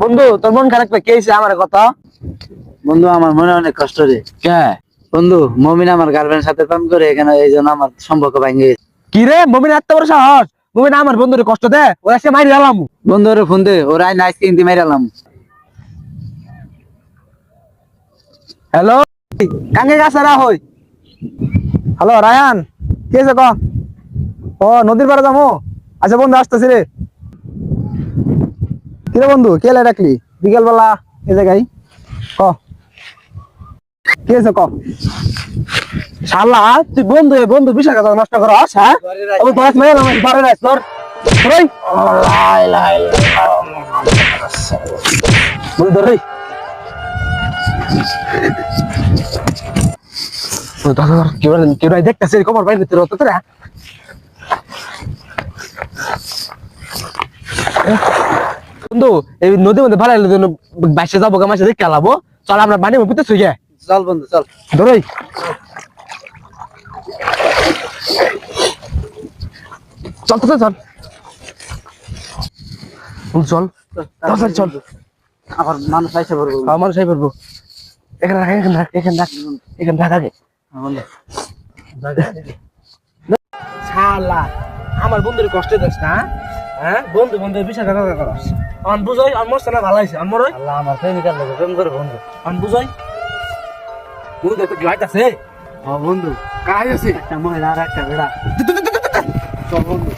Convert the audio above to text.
বন্ধু তোর মন খারাপ কে আমার কথা? বন্ধু আমার মনে অনেক কষ্ট রে। কে? বন্ধু মমিন আমার গার্লফ্রেন্ড সাথে প্রেম করে এখানে এই জন্য আমার সম্পর্ক ভেঙে গেছে। কি রে? মমিন এত বড় সাহস। মমিন আমার বন্ধুরে কষ্ট দে ও এসে মারি গেলাম বন্ধু ওরে ফোন দে ওরা আইন আইসক্রিম দিয়ে মেরালাম হ্যালো? কাঙ্গে গাছে রা হই। হ্যালো রায়ান কি আছে ক? ও নদীর পাড়ে যাব? আচ্ছা বন্ধু, আসতেছি রে। কিরে বন্ধু, কে লাই ডাকলি? বিকেল বেলা এ জায়গায়। ক। কি আছে ক? শালা, তুই বন্ধু বন্ধু, বিশাল নষ্ট হ্যাঁ? তোর বাইরে তোর তোরা বন্ধু এই নদীর মধ্যে ভালো লাগল বাইশে যাব গামাশে দেখে আলাবো চল আমরা মধ্যে শুই গে। চল বন্ধু চল। ধরই চল তো চল চল। চল আবার মানুষ আইসে পড়ব আমার মানুষ আই পারব এখানে রাখ এখানে রাখ এখানে রাখ এখানে রাখ আগে। শালা। আমার বন্ধুর কষ্ট দিস না হ্যাঁ? বন্ধু বন্ধু বিশাল কথা করস? আমার বুঝই আমার মস্ত না ভালো হয়েছে আমার আল্লাহ আমার প্রেমিকার লোক প্রেম করে বন্ধু। আমার বুঝই? বন্ধু তুই গাইতে আছে? ও বন্ধু কাজ আছে? একটা মহিলা আর একটা বেড়া। চল বন্ধু।